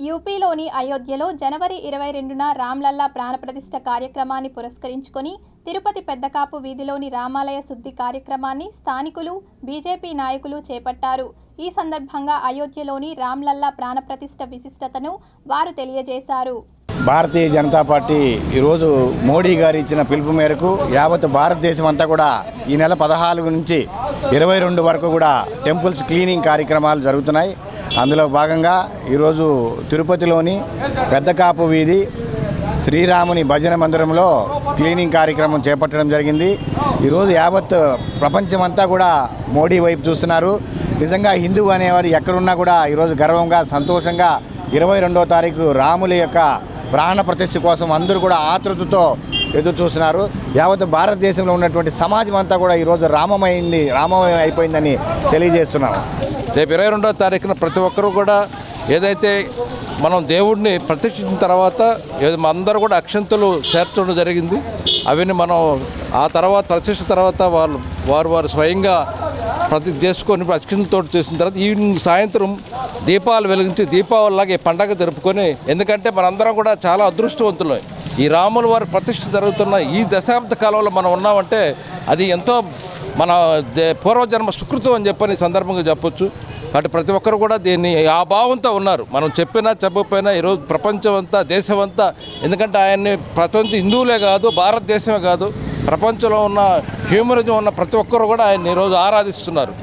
యూపీలోని అయోధ్యలో జనవరి ఇరవై రెండున రామ్లల్లా ప్రాణప్రతిష్ఠ కార్యక్రమాన్ని పురస్కరించుకొని తిరుపతి పెద్దకాపు వీధిలోని రామాలయ శుద్ధి కార్యక్రమాన్ని స్థానికులు బీజేపీ నాయకులు చేపట్టారు. ఈ సందర్భంగా అయోధ్యలోని రామ్లల్లా ప్రాణప్రతిష్ఠ విశిష్టతను వారు తెలియజేశారు. భారతీయ జనతా పార్టీ ఈరోజు మోడీ గారు ఇచ్చిన పిలుపు మేరకు యావత్ భారతదేశం అంతా కూడా ఈ నెల పదహారు నుంచి ఇరవై రెండు వరకు కూడా టెంపుల్స్ క్లీనింగ్ కార్యక్రమాలు జరుగుతున్నాయి. అందులో భాగంగా ఈరోజు తిరుపతిలోని పెద్దకాపు వీధి శ్రీరాముని భజన మందిరంలో క్లీనింగ్ కార్యక్రమం చేపట్టడం జరిగింది. ఈరోజు యావత్ ప్రపంచమంతా కూడా మోడీ వైపు చూస్తున్నారు. నిజంగా హిందూ అనేవారు ఎక్కడున్నా కూడా ఈరోజు గర్వంగా సంతోషంగా ఇరవై రెండో తారీఖు రాముల యొక్క ప్రాణ ప్రతిష్ఠ కోసం అందరూ కూడా ఆతృతతో ఎదురు చూస్తున్నారు యావత్ భారతదేశంలో ఉన్నటువంటి సమాజం అంతా కూడా ఈరోజు రామమైంది రామమయం అయిపోయిందని తెలియజేస్తున్నాం రేపు ఇరవై రెండవ తారీఖున ప్రతి ఒక్కరూ కూడా ఏదైతే మనం దేవుడిని ప్రతిష్ఠించిన తర్వాత అందరూ కూడా అక్షంతలు చేర్చడం జరిగింది. అవన్నీ మనం ఆ తర్వాత ప్రతిష్ఠ తర్వాత వాళ్ళు వారు వారు స్వయంగా ప్రతి చేసుకొని అక్షంతతో చేసిన తర్వాత ఈవినింగ్ సాయంత్రం దీపాలు వెలిగించి దీపావళిలాగా ఈ పండగ జరుపుకొని ఎందుకంటే మనందరం కూడా చాలా అదృష్టవంతులు. ఈ రాముల వారి ప్రతిష్ఠ జరుగుతున్న ఈ దశాబ్ద కాలంలో మనం ఉన్నామంటే అది ఎంతో మన దే- పూర్వజన్మ సుకృతం అని చెప్పని సందర్భంగా చెప్పొచ్చు. కాబట్టి ప్రతి ఒక్కరు కూడా దీన్ని ఆ భావంతో ఉన్నారు. మనం చెప్పినా చెప్పకపోయినా ఈరోజు ప్రపంచం అంతా దేశం అంతా ఎందుకంటే ఆయన్ని ప్రపంచ హిందువులే కాదు భారతదేశమే కాదు. ప్రపంచంలో ఉన్న హ్యూమనిజం ఉన్న ప్రతి ఒక్కరు కూడా ఆయన ఈరోజు ఆరాధిస్తున్నారు.